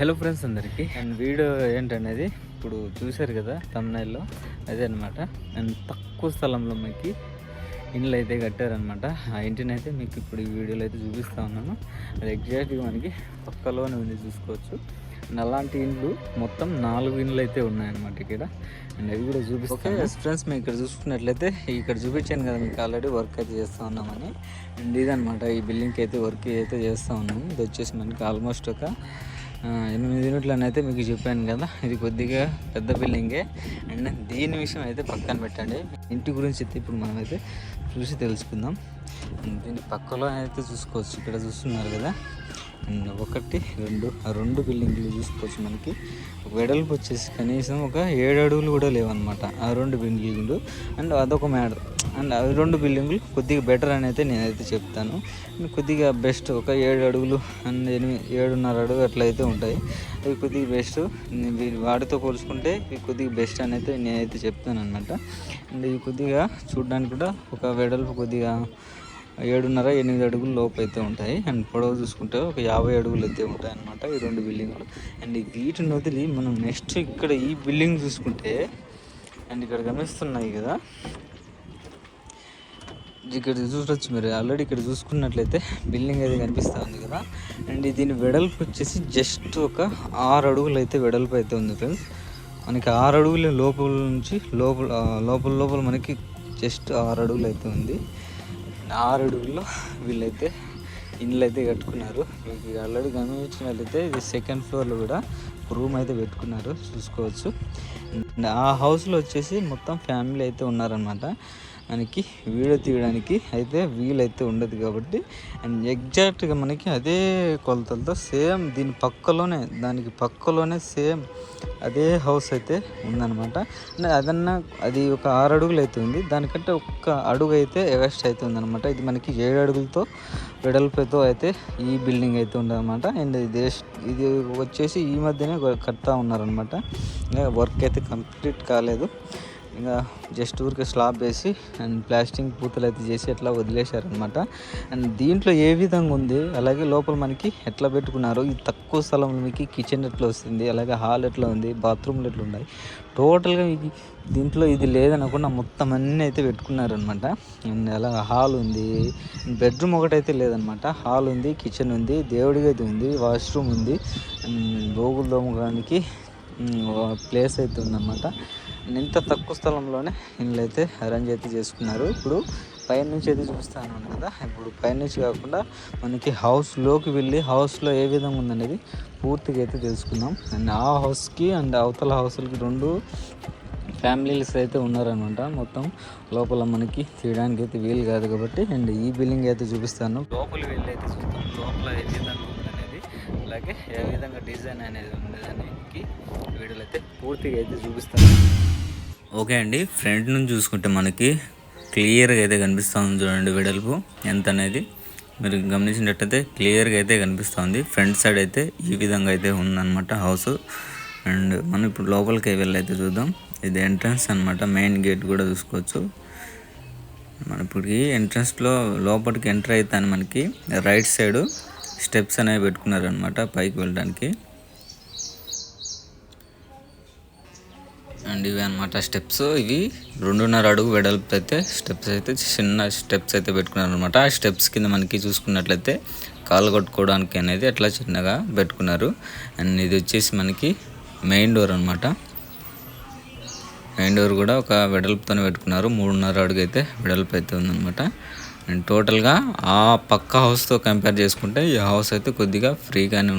Hello friends అందరికీ. And video ఏంటనేది ఇప్పుడు చూశారు కదా తమిళలో అదే అనమాట అండ్ తక్కువ స్థలంలో మీకు ఇండ్లు అయితే కట్టారనమాట ఆ ఇంటిని అయితే మీకు ఇప్పుడు ఈ వీడియోలో అయితే చూపిస్తా ఉన్నాను. అది ఎగ్జాక్ట్గా మనకి పక్కలోనే ఉంది చూసుకోవచ్చు. అండ్ అలాంటి ఇండ్లు మొత్తం నాలుగు ఇండ్లు అయితే ఉన్నాయన్నమాట ఇక్కడ. అండ్ అవి కూడా చూపిస్తాను. ఫ్రెండ్స్ మేము ఇక్కడ చూసుకున్నట్లయితే ఇక్కడ చూపించాను కదా మీకు ఆల్రెడీ వర్క్ అయితే చేస్తూ ఉన్నామని. అండ్ ఇదనమాట ఈ బిల్డింగ్కి అయితే వర్క్ అయితే చేస్తూ ఉన్నాము. ఇది వచ్చేసి మనకి ఆల్మోస్ట్ ఒక ఎనిమిది యూనిట్లను అయితే మీకు చెప్పాను కదా. ఇది కొద్దిగా పెద్ద బిల్డింగే అండ్ దీని విషయం అయితే పక్కన పెట్టండి. ఇంటి గురించి అయితే ఇప్పుడు మనం అయితే చూసి తెలుసుకుందాం. దీని పక్కలో అయితే చూసుకోవచ్చు. ఇక్కడ చూస్తున్నారు కదా. ఒకటి రెండు. ఆ రెండు బిల్డింగ్లు చూసుకోవచ్చు మనకి. వెడల్పు వచ్చేసి కనీసం ఒక ఏడు అడుగులు కూడా లేవన్నమాట ఆ రెండు బిల్డింగ్లు. అండ్ అదొక మ్యాటర్. అండ్ అవి రెండు బిల్డింగ్లు కొద్దిగా బెటర్ అని అయితే నేనైతే చెప్తాను. కొద్దిగా బెస్ట్ ఒక ఏడు అడుగులు అండ్ ఎనిమిది ఏడున్నర అడుగు అట్లా అయితే ఉంటాయి. అవి కొద్దిగా బెస్ట్. వాటితో పోల్చుకుంటే ఇవి కొద్దిగా బెస్ట్ అని అయితే నేనైతే చెప్తాను అనమాట అండ్ ఇవి కొద్దిగా చూడడానికి కూడా ఒక వెడల్పు కొద్దిగా ఏడున్నర ఎనిమిది అడుగుల లోపు అయితే ఉంటాయి. అండ్ పొడవు చూసుకుంటే ఒక యాభై అడుగులు అయితే ఉంటాయి అనమాట ఈ రెండు బిల్డింగ్లు. అండ్ వీటిని వదిలి మనం నెక్స్ట్ ఇక్కడ ఈ బిల్డింగ్ చూసుకుంటే అండ్ ఇక్కడ గమనిస్తున్నాయి కదా. ఇక్కడ చూడొచ్చు మీరు. ఆల్రెడీ ఇక్కడ చూసుకున్నట్లయితే బిల్డింగ్ అయితే కనిపిస్తూ ఉంది కదా. అండ్ దీని వెడల్పు వచ్చేసి జస్ట్ ఒక ఆరు అడుగులు అయితే వెడల్పు అయితే ఉంది ఫ్రెండ్స్. మనకి ఆరు అడుగుల లోపల నుంచి లోపల లోపల లోపల మనకి జస్ట్ ఆరు అడుగులు అయితే ఉంది. ఆరు అడుగుల్లో వీళ్ళైతే ఇండ్లు అయితే కట్టుకున్నారు. మీకు ఆల్రెడీ గమనించినట్లయితే ఇది సెకండ్ ఫ్లోర్లో కూడా రూమ్ అయితే పెట్టుకున్నారు. చూసుకోవచ్చు. ఆ హౌస్లో వచ్చేసి మొత్తం ఫ్యామిలీ అయితే ఉన్నారనమాట మనకి వీడియో తీయడానికి అయితే వీలైతే ఉండదు కాబట్టి. అండ్ ఎగ్జాక్ట్గా మనకి అదే కొలతలతో సేమ్ దీని పక్కలోనే దానికి పక్కలోనే సేమ్ అదే హౌస్ అయితే ఉందన్నమాట. అంటే అదన్నా అది ఒక ఆరు అడుగులు అయితే ఉంది. దానికంటే ఒక్క అడుగు అయితే ఎగస్ట్ అయితే ఉందన్నమాట. ఇది మనకి ఏడు అడుగులతో వెడల్పుతో అయితే ఈ బిల్డింగ్ అయితే ఉందన్నమాట. అండ్ ఇది ఇది వచ్చేసి ఈ మధ్యనే కడతా ఉన్నారనమాట వర్క్ అయితే కంప్లీట్ కాలేదు. ఇంకా జస్ట్ ఊరికే స్లాబ్ వేసి అండ్ ప్లాస్టింగ్ పూతలు అయితే చేసి ఎట్లా వదిలేశారనమాట అండ్ దీంట్లో ఏ విధంగా ఉంది? అలాగే లోపల మనకి ఎట్లా పెట్టుకున్నారు? ఈ తక్కువ స్థలంలో మీకు కిచెన్ ఎట్లా వస్తుంది? అలాగే హాల్ ఎట్లా ఉంది? బాత్రూమ్లు ఎట్లా ఉన్నాయి? టోటల్గా మీకు దీంట్లో ఇది లేదనకుండా మొత్తం అన్నీ అయితే పెట్టుకున్నారనమాట అండ్ అలా హాల్ ఉంది బెడ్రూమ్ ఒకటైతే లేదనమాట హాల్ ఉంది కిచెన్ ఉంది దేవుడి గది ఉంది వాష్రూమ్ ఉంది. అండ్ బోగులు దోమడానికి ప్లేస్ అయితే ఉందన్నమాట. ఇంత తక్కువ స్థలంలోనే ఇల్లు అయితే అరేంజ్ అయితే చేసుకున్నారు. ఇప్పుడు పైన నుంచి అయితే చూపిస్తాను కదా. ఇప్పుడు పైన నుంచి కాకుండా మనకి హౌస్లోకి వెళ్ళి హౌస్లో ఏ విధంగా ఉందనేది పూర్తిగా అయితే తెలుసుకుందాం. అండ్ ఆ హౌస్కి అండ్ అవతల హౌస్లకి రెండు ఫ్యామిలీస్ అయితే ఉన్నారనమాట మొత్తం లోపల మనకి తీయడానికి అయితే వీలు కాదు కాబట్టి అండ్ ఈ బిల్డింగ్ అయితే చూపిస్తాను. లోపల వెళ్ళి అయితే అలాగే ఏ విధంగా డిజైన్ అనేది ఉండేదానికి వీడియోలు అయితే పూర్తిగా అయితే చూపిస్తాను. ఓకే అండి ఫ్రంట్ నుంచి చూసుకుంటే మనకి క్లియర్గా అయితే కనిపిస్తుంది చూడండి వెడల్పు ఎంత అనేది. మీరు గమనించినట్టయితే క్లియర్గా అయితే కనిపిస్తుంది. ఫ్రంట్ సైడ్ అయితే ఈ విధంగా అయితే ఉందన్నమాట హౌస్. అండ్ మనం ఇప్పుడు లోపలికి వెళ్ళైతే చూద్దాం. ఇది ఎంట్రన్స్ అన్నమాట మెయిన్ గేట్ కూడా చూసుకోవచ్చు. మన ఇప్పుడు ఈ ఎంట్రన్స్లో లోపలికి ఎంటర్ అవుతాను మనకి. రైట్ సైడ్ స్టెప్స్ అనేవి పెట్టుకున్నారనమాట పైకి వెళ్ళడానికి. అండ్ ఇవి అనమాట స్టెప్స్. ఇవి రెండున్నర అడుగు వెడల్పు అయితే స్టెప్స్ అయితే చిన్న స్టెప్స్ అయితే పెట్టుకున్నారనమాట ఆ స్టెప్స్ కింద మనకి చూసుకున్నట్లయితే కాలు కొట్టుకోవడానికి అనేది అట్లా చిన్నగా పెట్టుకున్నారు. అండ్ ఇది వచ్చేసి మనకి మెయిన్ డోర్ అనమాట మెయిన్ డోర్ కూడా ఒక వెడల్పుతోనే పెట్టుకున్నారు. మూడున్నర అడుగు అయితే వెడల్పు అయితే ఉందన్నమాట. అండ్ టోటల్గా ఆ పక్క హౌస్తో కంపేర్ చేసుకుంటే ఈ హౌస్ అయితే కొద్దిగా ఫ్రీగానే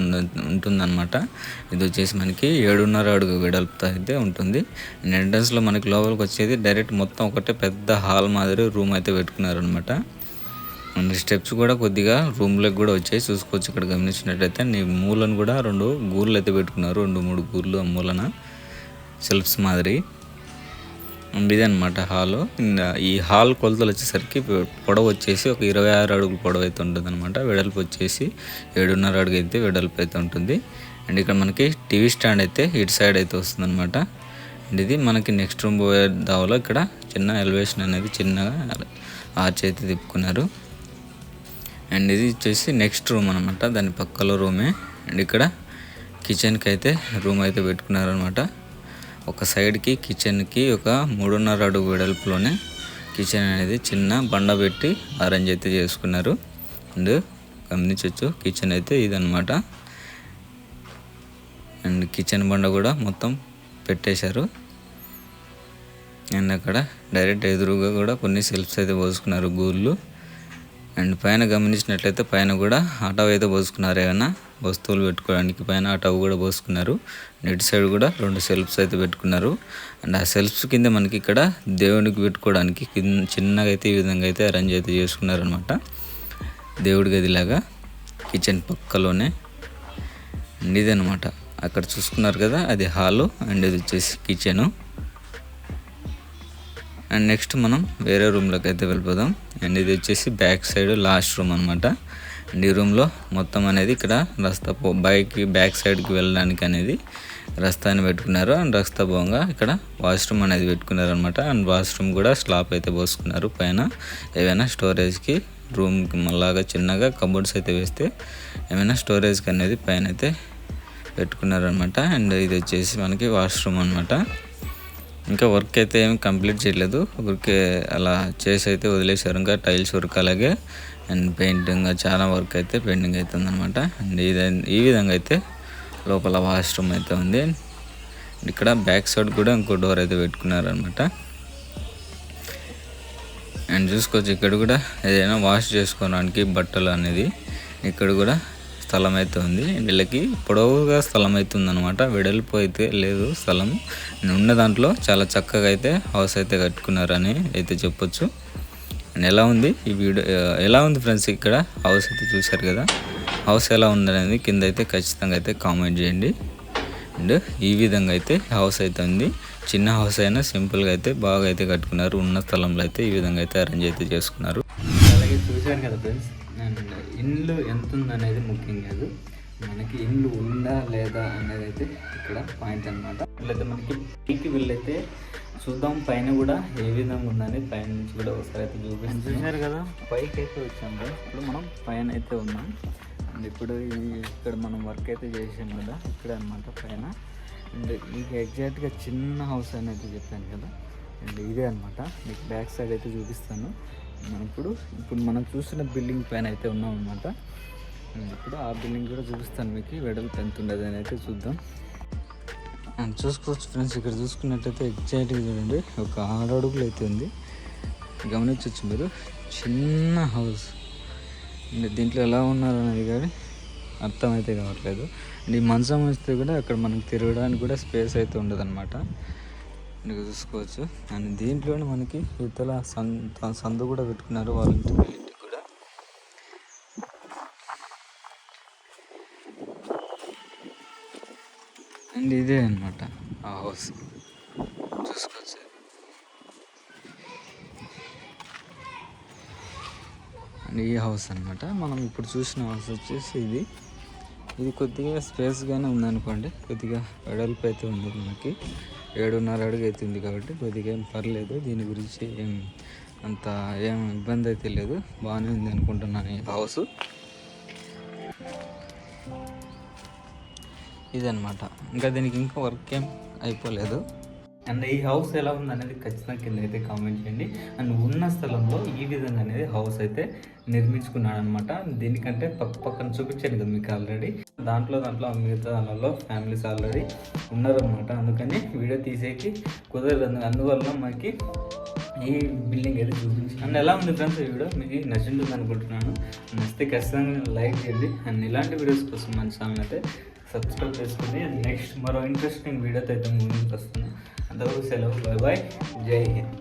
ఉంటుందన్నమాట. ఇది వచ్చేసి మనకి ఏడున్నర అడుగు వెడల్పుతో అయితే ఉంటుంది. అండ్ ఎంట్రన్స్లో మనకి లోపలికి వచ్చేది డైరెక్ట్ మొత్తం ఒకటే పెద్ద హాల్ మాదిరి రూమ్ అయితే పెట్టుకున్నారనమాట అండ్ స్టెప్స్ కూడా కొద్దిగా రూమ్లోకి కూడా వచ్చాయి. చూసుకోవచ్చు ఇక్కడ గమనించినట్టయితే. నీ మూలను కూడా రెండు గూర్లు అయితే పెట్టుకున్నారు. రెండు మూడు గూర్లు ఆ మూలన సెల్ఫ్స్ మాదిరి. ఇదనమాట హాల్. ఈ హాల్ కొలతలు వచ్చేసరికి పొడవు వచ్చేసి ఒక ఇరవై ఆరు అడుగులు పొడవు అయితే ఉంటుంది అనమాట వెడల్పు వచ్చేసి ఏడున్నర అడుగు అయితే వెడల్పు అయితే ఉంటుంది. అండ్ ఇక్కడ మనకి టీవీ స్టాండ్ అయితే ఇటు సైడ్ అయితే వస్తుంది అనమాట అండ్ ఇది మనకి నెక్స్ట్ రూమ్ పోయే దావలో ఇక్కడ చిన్న ఎలివేషన్ అనేది చిన్నగా ఆర్చ్ అయితే తిప్పుకున్నారు. అండ్ ఇది వచ్చేసి నెక్స్ట్ రూమ్ అనమాట దాని పక్కలో రూమే. అండ్ ఇక్కడ కిచెన్కి అయితే రూమ్ అయితే పెట్టుకున్నారనమాట ఒక సైడ్కి కిచెన్కి ఒక మూడున్నర అడుగు వెడల్పులోనే కిచెన్ అనేది చిన్న బండ పెట్టి అరేంజ్ అయితే చేసుకున్నారు. అండ్ గమనించవచ్చు కిచెన్ అయితే ఇదనమాట అండ్ కిచెన్ బండ కూడా మొత్తం పెట్టేశారు. అండ్ అక్కడ డైరెక్ట్ ఎదురుగా కూడా కొన్ని సెల్ఫ్స్ అయితే పోసుకున్నారు గూళ్ళు. అండ్ పైన గమనించినట్లయితే పైన కూడా అటవ్ అయితే పోసుకున్నారు ఏమైనా వస్తువులు పెట్టుకోవడానికి పైన అటవ్ కూడా పోసుకున్నారు. నెట్ సైడ్ కూడా రెండు సెల్ఫ్స్ అయితే పెట్టుకున్నారు. అండ్ ఆ సెల్ఫ్స్ కింద మనకి ఇక్కడ దేవుడికి పెట్టుకోవడానికి కింద చిన్నగా అయితే ఈ విధంగా అయితే అరేంజ్ అయితే చేసుకున్నారు అనమాట దేవుడి గదిలాగా కిచెన్ పక్కలోనే అండ్ ఇదనమాట అక్కడ చూసుకున్నారు కదా అది హాలు అండ్ ఇది వచ్చేసి కిచెను. అండ్ నెక్స్ట్ మనం వేరే రూమ్లోకి అయితే వెళ్ళిపోదాం. అండ్ ఇది వచ్చేసి బ్యాక్ సైడ్ లాస్ట్ రూమ్ అనమాట అండ్ ఈ రూమ్లో మొత్తం అనేది ఇక్కడ రస్తా పో బైక్ బ్యాక్ సైడ్కి వెళ్ళడానికి అనేది రస్తాని పెట్టుకున్నారు. అండ్ రస్తా పోగా ఇక్కడ వాష్రూమ్ అనేది పెట్టుకున్నారు అనమాట అండ్ వాష్రూమ్ కూడా స్లాప్ అయితే పోసుకున్నారు పైన. ఏవైనా స్టోరేజ్కి రూమ్కి మళ్ళాగా చిన్నగా కబోర్డ్స్ అయితే వేస్తే ఏమైనా స్టోరేజ్కి అనేది పైన అయితే పెట్టుకున్నారనమాట అండ్ ఇది వచ్చేసి మనకి వాష్రూమ్ అనమాట ఇంకా వర్క్ అయితే ఏమి కంప్లీట్ చేయలేదు. ఊరికే అలా చేసి అయితే వదిలేశారు. ఇంకా టైల్స్ వర్క్ అలాగే అండ్ పెయింటింగ్ చాలా వర్క్ అయితే పెయింటింగ్ అవుతుంది అనమాట అండ్ ఇది ఈ విధంగా అయితే లోపల వాష్రూమ్ అయితే ఉంది. ఇక్కడ బ్యాక్ సైడ్ కూడా ఇంకో డోర్ అయితే పెట్టుకున్నారనమాట అండ్ చూసుకోవచ్చు ఇక్కడ కూడా ఏదైనా వాష్ చేసుకోవడానికి బట్టలు అనేది ఇక్కడ కూడా స్థలం అయితే ఉంది వీళ్ళకి పొడవుగా స్థలం అయితే ఉందన్నమాట వెడల్పు అయితే లేదు స్థలం. ఉన్న దాంట్లో చాలా చక్కగా అయితే హౌస్ అయితే కట్టుకున్నారని అయితే చెప్పొచ్చు. అండ్ ఎలా ఉంది ఈ వీడియో? ఎలా ఉంది ఫ్రెండ్స్ ఇక్కడ హౌస్ అయితే చూశారు కదా? హౌస్ ఎలా ఉందనేది కింద అయితే ఖచ్చితంగా అయితే కామెంట్ చేయండి. అండ్ ఈ విధంగా అయితే హౌస్ అయితే ఉంది. చిన్న హౌస్ అయినా సింపుల్గా అయితే బాగా అయితే కట్టుకున్నారు. ఉన్న స్థలంలో అయితే ఈ విధంగా అయితే అరేంజ్ అయితే చేసుకున్నారు. అలాగే చూశారు కదా ఫ్రెండ్స్. అండ్ ఇల్లు ఎంత ఉందనేది ముఖ్యం కాదు. మనకి ఇల్లు ఉందా లేదా అనేది అయితే ఇక్కడ పాయింట్ అనమాట లేదా మనకి పైకి వెళ్ళైతే చూద్దాం పైన కూడా ఏ విధంగా ఉందని పైన నుంచి కూడా ఒకసారి అయితే చూపిస్తాను. కదా పైకి అయితే వచ్చాము ఇప్పుడు మనం పైన అయితే ఉన్నాం. అండ్ ఇప్పుడు ఇక్కడ మనం వర్క్ అయితే చేసాం కదా ఇక్కడ అనమాట పైన. అండ్ మీకు ఎగ్జాక్ట్గా చిన్న హౌస్ అనేది చెప్పాను కదా. అండ్ ఇదే అనమాట మీకు బ్యాక్ సైడ్ అయితే చూపిస్తాను. మనం ఇప్పుడు ఇప్పుడు మనం చూసిన బిల్డింగ్ పైన అయితే ఉన్నాం అనమాట ఇప్పుడు ఆ బిల్డింగ్ కూడా చూపిస్తాను మీకు వెడల్పు ఎంత ఉండదు అని అయితే చూద్దాం. అండ్ చూసుకోవచ్చు ఫ్రెండ్స్ ఇక్కడ చూసుకున్నట్టయితే ఎగ్జాక్ట్గా చూడండి ఒక ఆరు అడుగులు అయితే ఉంది. గమనించవచ్చు మీరు చిన్న హౌస్ అంటే దీంట్లో ఎలా ఉన్నారు అనేది కానీ అర్థమైతే కావట్లేదు. అండ్ ఈ మంచం వస్తే కూడా అక్కడ మనకు తిరగడానికి కూడా స్పేస్ అయితే ఉండదు అనమాట చూసుకోవచ్చు. అండ్ దీంట్లోనే మనకి ఇతల సందు కూడా పెట్టుకున్నారు వాళ్ళ ఇంటికి వీళ్ళింటికి కూడా. అండ్ ఇదే అనమాట ఆ హౌస్. చూసుకోవచ్చు. అండ్ ఈ హౌస్ అనమాట మనం ఇప్పుడు చూసిన హౌస్ వచ్చేసి ఇది. ఇది కొద్దిగా స్పేస్గానే ఉందనుకోండి. కొద్దిగా వెడల్పు అయితే ఉంది మనకి. ఏడున్నర అడుగు అయితే ఉంది కాబట్టి కొద్దిగా ఏం పర్లేదు. దీని గురించి ఏం అంత ఏం ఇబ్బంది అయితే లేదు. బాగానే ఉంది అనుకుంటున్నాను ఈ హౌస్ ఇదనమాట ఇంకా దీనికి ఇంకా వర్క్ ఏం అయిపోలేదు. అండ్ ఈ హౌస్ ఎలా ఉంది అనేది ఖచ్చితంగా కింద అయితే కామెంట్ చేయండి. అండ్ ఉన్న స్థలంలో ఈ విధంగా అనేది హౌస్ అయితే నిర్మించుకున్నాడు అనమాట దీనికంటే పక్క పక్కన చూపించాను కదా మీకు ఆల్రెడీ దాంట్లో దాంట్లో మిగతా దానిలో ఫ్యామిలీస్ ఆల్రెడీ ఉన్నారనమాట. అందుకని వీడియో తీసేకి కుదరదు. అందువల్ల మనకి ఈ బిల్డింగ్ అయితే చూపించాను. అండ్ ఎలా ఉంది ఫ్రెండ్స్ ఈ వీడియో? మీకు నచ్చింటుంది అనుకుంటున్నాను నచ్చితే ఖచ్చితంగా లైక్ చేయండి. అండ్ ఇలాంటి వీడియోస్ కోసం మన ఛానల్ అయితే సబ్స్క్రైబ్ చేసుకుని నెక్స్ట్ మరో ఇంట్రెస్టింగ్ వీడియోతో అయితే ముందుకు వస్తున్నాను అంతవరకు సెలవు బాయ్ బాయ్ జై హింద్